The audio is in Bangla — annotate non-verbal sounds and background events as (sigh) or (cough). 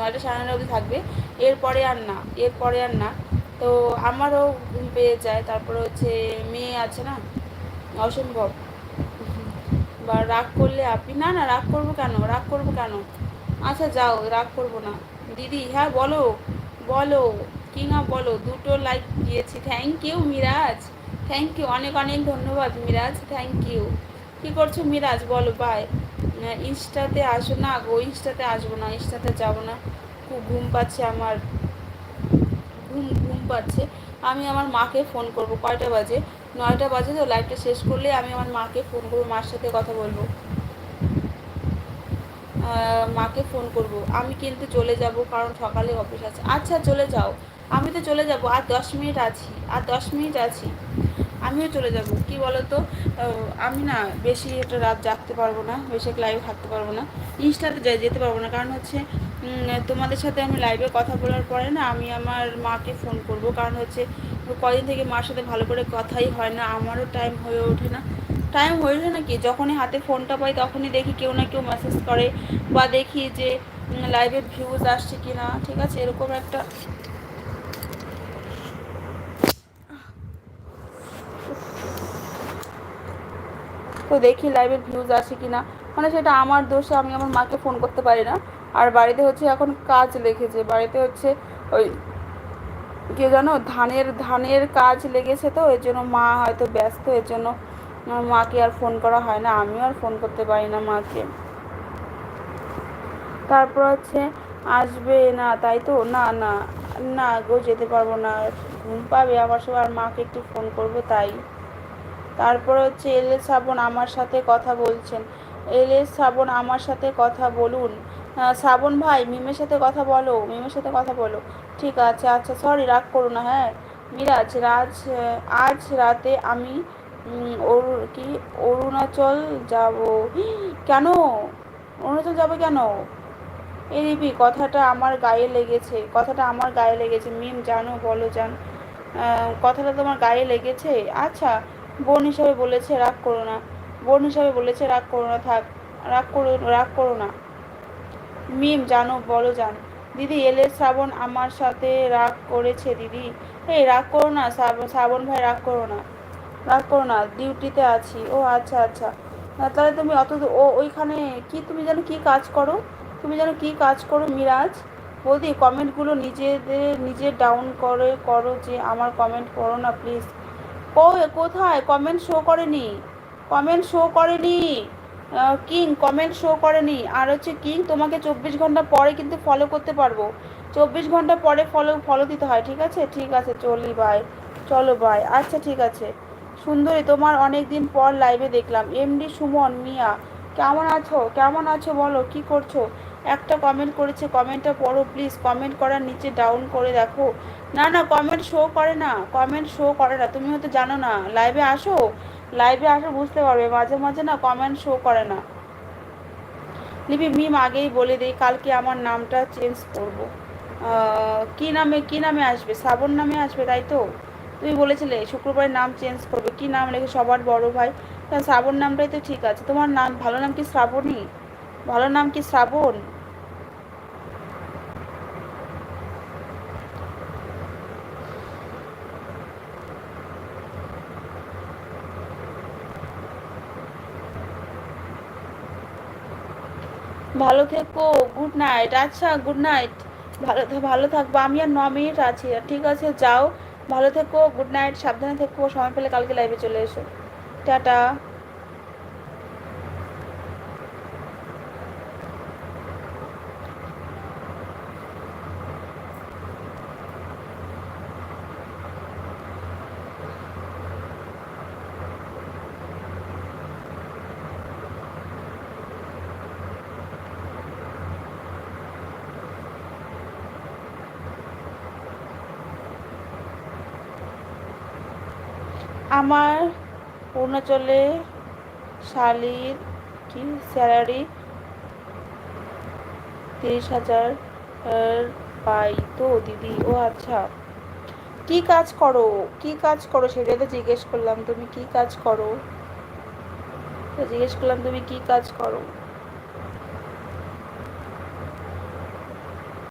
নয়টা সাড়ে নয়টা অবধি থাকবে। এরপরে আর না, এরপরে আর না। তো আমারও ঘুম পেয়ে যায়। তারপরে হচ্ছে মেয়ে আছে না, অসম্ভব। বা রাগ করলে আপনি, না না, রাগ করব কেন? রাগ করব কেন? আচ্ছা যাও, রাগ করব না। দিদি হ্যাঁ বলো বলো কি না বলো, দুটো লাইক দিয়েছি। Thank you Miraj. Thank you অনেক অনেক ধন্যবাদ, মিরাজ। থ্যাংক ইউ কী করছ, মিরাজ? বলো বাই ইনস্টাতে আসো না, গো, ইনস্টাতে আসব না, ইনস্টাতে যাব না। খুব ঘুম পাচ্ছে আমার। ঘুম ঘুম পাচ্ছে। আমি আমার মাকে ফোন করব, কয়টা বাজে? নয়টা বাজে তো লাইভটা শেষ করলে আমি আমার মাকে ফোন করব, মার সাথে কথা বলব। মাকে ফোন করব। আমি কিন্তু চলে যাব, কারণ সকালে অফিস আছে। আচ্ছা চলে যাও। আমি তো চলে যাব। আর দশ মিনিট আছি, আর দশ মিনিট আছি। আমিও চলে যাব। কি বলো তো আমি না বেশি একটা রাত জাগতে পারব না, বেশি লাইভে থাকতে পারব না। ইনস্টাতে যেতে পারব না। কারণ হচ্ছে তোমাদের সাথে আমি লাইভে কথা বলার পরে না আমি আমার মাকে ফোন করব। কারণ হচ্ছে কদিন থেকে মার সাথে ভালো করে কথাই হয় না। আমারও টাইম হয়ে ওঠে না। টাইম হয়ে ওঠে না কি? যখনই হাতে ফোনটা পাই, তখনই দেখি কেউ না কেউ মেসেজ করে বা দেখি যে লাইভে ভিউজ আসছে কি না ঠিক আছে? এরকম একটা তো দেখি লাইভের ভিউজ আসে কি না মানে সেটা আমার দোষে আমি আমার মাকে ফোন করতে পারি না। আর বাড়িতে হচ্ছে এখন কাজ লেগেছে। বাড়িতে হচ্ছে ওই কে জানো, ধানের ধানের কাজ লেগেছে তো, এর জন্য মা হয়তো ব্যস্ত, এর জন্য মাকে আর ফোন করা হয় না। আমিও আর ফোন করতে পারি না মাকে। তারপর হচ্ছে আসবে না, তাই তো? না না না গো, যেতে পারব না। ঘুম পাবে আমার সব, আর মাকে একটু ফোন করব তাই। তারপর হচ্ছে এলে শ্রাবণ আমার সাথে কথা বলছেন। এল এস শ্রাবণ আমার সাথে কথা বলুন। শ্রাবণ ভাই, মিমের সাথে কথা বলো, মিমের সাথে কথা বলো। ঠিক আছে আচ্ছা সরি রাগ করো না হ্যাঁ? মিরাজ, রাজ আজ রাতে আমি ওর কি, অরুণাচল যাব। (gasps) কেন? অরুণাচল যাবে কেন? এই রিপি কথাটা আমার গায়ে লেগেছে, কথাটা আমার গায়ে লেগেছে। মিম, জানো, বলো, জান কথাটা তোমার গায়ে লেগেছে? আচ্ছা বোন হিসাবে বলেছে, রাগ করো না। বোন হিসাবে বলেছে, রাগ করো না, থাক। রাগ করো রাগ করো না। মিম, জানো, বলো, জান। দিদি, এলে শ্রাবণ আমার সাথে রাগ করেছে, দিদি। এই, রাগ করো না শ্রাবণ ভাই, রাগ করো না। রাগ করো না, ডিউটিতে আছি। ও আচ্ছা আচ্ছা। তাহলে তুমি অত ও, ওইখানে কি, তুমি যেন কি কাজ করো? তুমি যেন কি কাজ করো, মিরাজ? বৌদি কমেন্টগুলো নিজেদের, নিজে ডাউন করে, করো যে, আমার কমেন্ট করো না প্লিজ কোথায়? কমেন্ট শো করেনি। কমেন্ট শো করেনি। কিং কমেন্ট শো করেনি। আর হচ্ছে কিং তোমাকে চব্বিশ ঘণ্টা পরে কিন্তু ফলো করতে পারব। চব্বিশ ঘণ্টা পরে ফলো ফলো দিতে হয়, ঠিক আছে? ঠিক আছে, চলি বাই চলো বাই আচ্ছা ঠিক আছে। সুন্দরী, তোমার অনেক দিন পর লাইভে দেখলাম। এমডি সুমন মিয়া, কেমন আছো? কেমন আছো বলো, কি করছ? একটা কমেন্ট করেছে কমেন্টটা পড়ো প্লিজ কমেন্ট করার নিচে ডাউন করে দেখো না না কমেন্ট শো করে না কমেন্ট শো করে না। তুমি হয়তো জানো না লাইভে আসো লাইভে আসো বুঝতে পারবে, মাঝে মাঝে না কমেন্ট শো করে না। লিপি মিম আগেই বলে দিই, কালকে আমার নামটা চেঞ্জ করব। কি নামে কি নামে আসবে? শ্রাবণ নামে আসবে, তাই তো? তুমি বলেছিলে, শুক্রবারের নাম চেঞ্জ করবে। কি নাম লেখে সবার বড় ভাই? শ্রাবণ নামটাই তো ঠিক আছে। তোমার নাম, ভালো নাম কি শ্রাবণী? ভালো নাম কি শ্রাবণ? ভালো থেকো গুড নাইট আচ্ছা গুড নাইট ভালো ভালো থাকব, আমি আর ন মিনিট আছি ঠিক আছে, যাও। ভালো থেকো গুড নাইট সাবধানে থেকো, সময় পেলে কালকে লাইভে চলে এসো। টাটা। আমার অরুণাচলে শালির কি স্যালারি তিরিশ হাজার পাই তো দিদি। ও আচ্ছা। কি কাজ করো? কি কাজ করো? সেটা তো জিজ্ঞেস করলাম। তুমি কি কাজ করো? তো জিজ্ঞেস করলাম, তুমি কি কাজ করো?